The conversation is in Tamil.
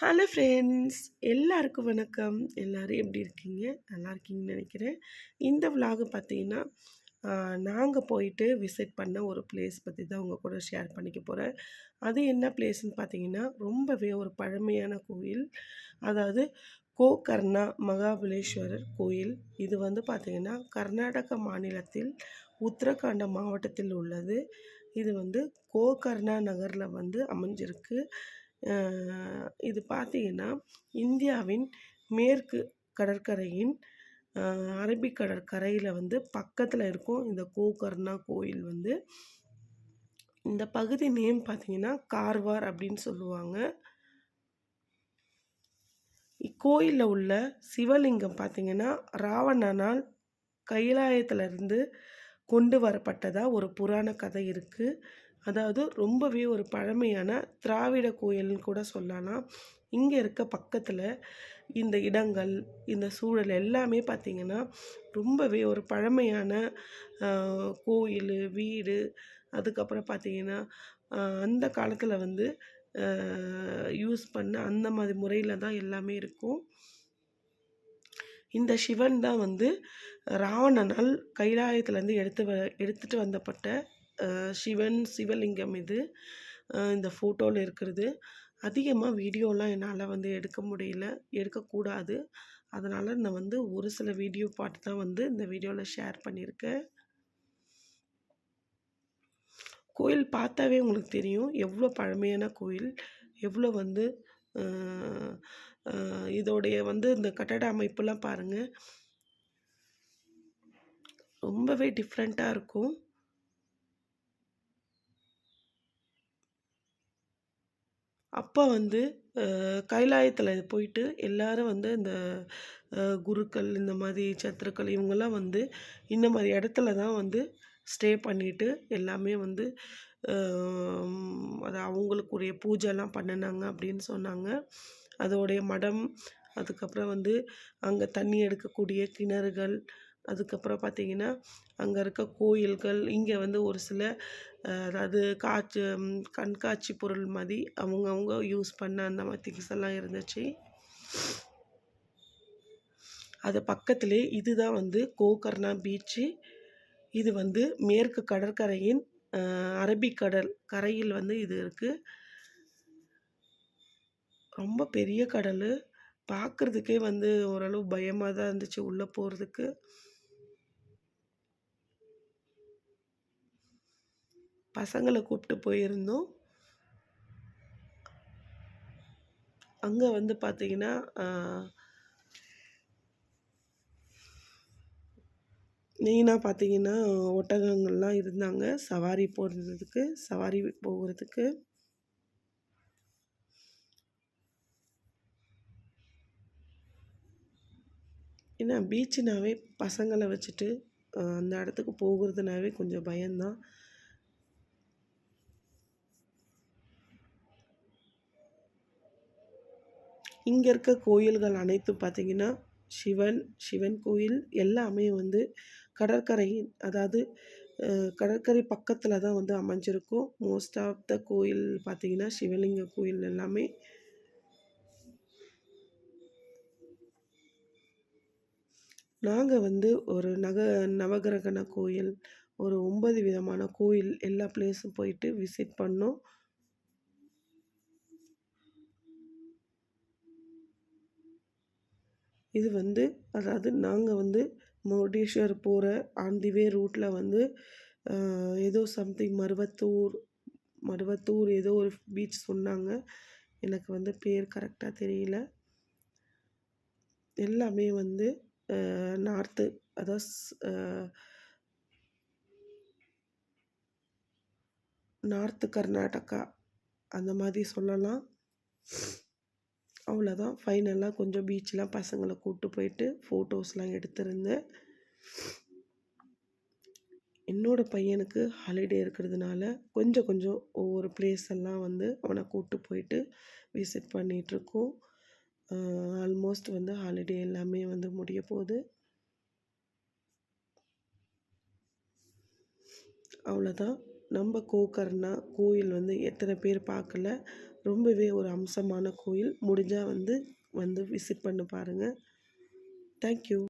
ஹலோ ஃப்ரெண்ட்ஸ் எல்லாருக்கும் வணக்கம். எல்லோரும் எப்படி இருக்கீங்க? நல்லா இருக்கீங்கன்னு நினைக்கிறேன். இந்த விலாகு பார்த்தீங்கன்னா நாங்கள் போயிட்டு விசிட் பண்ண ஒரு பிளேஸ் பற்றி தான் உங்கள் கூட ஷேர் பண்ணிக்க போகிறேன் அது என்ன பிளேஸ்ன்னு பார்த்தீங்கன்னா ரொம்பவே ஒரு பழமையான கோயில். அதாவது கோகர்ணா மகாபலேஸ்வரர் கோயில். இது வந்து பார்த்திங்கன்னா கர்நாடக மாநிலத்தில் உத்தரகாண்ட மாவட்டத்தில் உள்ளது. இது வந்து கோகர்ணா நகரில் வந்து அமைஞ்சிருக்கு. இது பார்த்தீங்கன்னா இந்தியாவின் மேற்கு கடற்கரையின் அரபிக் கடற்கரையில் வந்து பக்கத்தில் இருக்கும் இந்த கோகர்ணா கோயில் வந்து. இந்த பகுதி நேம் பார்த்தீங்கன்னா கார்வார் அப்படின்னு சொல்லுவாங்க. இக்கோயிலில் உள்ள சிவலிங்கம் பார்த்தீங்கன்னா ராவணனால் கைலாயத்திலிருந்து கொண்டு வரப்பட்டதாக ஒரு புராண கதை இருக்குது அதாவது ரொம்பவே ஒரு பழமையான திராவிட கோயில்னு கூட சொல்லலாம். இங்கே இருக்க பக்கத்தில் இந்த இடங்கள் இந்த சூழல் எல்லாமே பார்த்திங்கன்னா ரொம்பவே ஒரு பழமையான கோயில் வீடு. அதுக்கப்புறம் பார்த்திங்கன்னா அந்த காலத்தில் வந்து யூஸ் பண்ண அந்த மாதிரி முறையில் தான் எல்லாமே இருக்கும். இந்த சிவன் தான் வந்து ராவணனால் கைலாயத்துலேருந்து எடுத்து வ எடுத்துகிட்டு வந்தப்பட்ட சிவன் சிவலிங்கம் இது. இந்த ஃபோட்டோவில் இருக்கிறது. அதிகமாக வீடியோலாம் என்னால் வந்து எடுக்க முடியல. எடுக்கக்கூடாது. அதனால் நான் வந்து ஒரு சில வீடியோ பாட்டு தான் வந்து இந்த வீடியோவில் ஷேர் பண்ணியிருக்கேன். கோயில் பார்த்தாவே உங்களுக்கு தெரியும். எவ்வளோ பழமையான கோயில். எவ்வளோ வந்து இதோடைய வந்து இந்த கட்டட அமைப்புலாம் பாருங்கள் ரொம்பவே டிஃப்ரெண்ட்டாக இருக்கும். அப்போ வந்து கைலாயத்தில் போயிட்டு எல்லாரும் வந்து இந்த குருக்கள் இந்த மாதிரி சத்துருக்கள் இவங்கெல்லாம் வந்து இந்த மாதிரி இடத்துல தான் வந்து ஸ்டே பண்ணிவிட்டு எல்லாமே வந்து அது அவங்களுக்குரிய பூஜைலாம் பண்ணினாங்க அப்படின்னு சொன்னாங்க. அதோடைய மடம் அதுக்கப்புறம் வந்து அங்கே தண்ணி எடுக்கக்கூடிய கிணறுகள் அதுக்கப்புறம் பார்த்திங்கன்னா அங்கே இருக்க கோயில்கள் இங்கே வந்து ஒரு சில அதாவது காட்சி கண்காட்சி பொருள் மாதிரி அவங்கவுங்க யூஸ் பண்ண அந்த மாதிரி திங்ஸ் எல்லாம் இருந்துச்சு. அது பக்கத்துலேயே இதுதான் வந்து கோகர்ணா பீச்சு. இது வந்து மேற்கு கடற்கரையின் அரபிக்கடல் கரையில் வந்து இது இருக்குது ரொம்ப பெரிய கடல். பார்க்குறதுக்கே வந்து ஓரளவு பயமாக தான் இருந்துச்சு உள்ளே போகிறதுக்கு பசங்களை கூப்பிட்டு போயிருந்தோம். அங்கே வந்து பார்த்தீங்கன்னா மெயினாக பார்த்தீங்கன்னா ஒட்டகங்கள்லாம் இருந்தாங்க. சவாரி போகிறதுக்கு சவாரி போகிறதுக்கு. ஏன்னா பீச்சுனாவே பசங்களை வச்சுட்டு அந்த இடத்துக்கு போகிறதுனாவே கொஞ்சம் பயம்தான். இங்கே இருக்க கோயில்கள் அனைத்தும் பார்த்திங்கன்னா சிவன் சிவன் கோயில் எல்லாமே வந்து கடற்கரையின் அதாவது கடற்கரை பக்கத்தில் தான் வந்து அமைஞ்சிருக்கும். மோஸ்ட் ஆஃப் த கோயில் பார்த்திங்கன்னா சிவலிங்க கோயில் எல்லாமே. நாங்கள் வந்து ஒரு நக நவகிரகண கோயில் ஒரு ஒன்பது விதமான கோயில் எல்லா பிளேஸும் போயிட்டு விசிட் பண்ணோம். இது வந்து அதாவது நாங்கள் வந்து முருடேஸ்வர் போகிற ஆன் தி வே ரூட்டில் வந்து ஏதோ சம்திங் மருவத்தூர் மருவத்தூர் ஏதோ ஒரு பீச் சொன்னாங்க. எனக்கு வந்து பேர் கரெக்டாக தெரியல. எல்லாமே வந்து நார்த்து அதாவது நார்த்து கர்நாடகா அந்த மாதிரி சொல்லலாம். அவ்வளோதான். ஃபைனலாக கொஞ்சம் பீச்செலாம் பசங்களை கூப்பிட்டு போயிட்டு ஃபோட்டோஸ்லாம் எடுத்திருந்தேன் என்னோடய பையனுக்கு ஹாலிடே இருக்கிறதுனால கொஞ்சம் கொஞ்சம் ஒவ்வொரு பிளேஸ் எல்லாம் வந்து அவனை கூப்பிட்டு போயிட்டு விசிட் பண்ணிகிட்ருக்கோம் ஆல்மோஸ்ட் வந்து ஹாலிடே எல்லாமே வந்து முடிய போகுது. அவ்வளோதான். நம்ம கோக்கர்னா கோயில் வந்து எத்தனை பேர் பார்க்கல. ரொம்பவே ஒரு அம்சமான கோயில். முடிஞ்சால் வந்து வந்து விசிட் பண்ணி பாருங்கள் தேங்க்யூ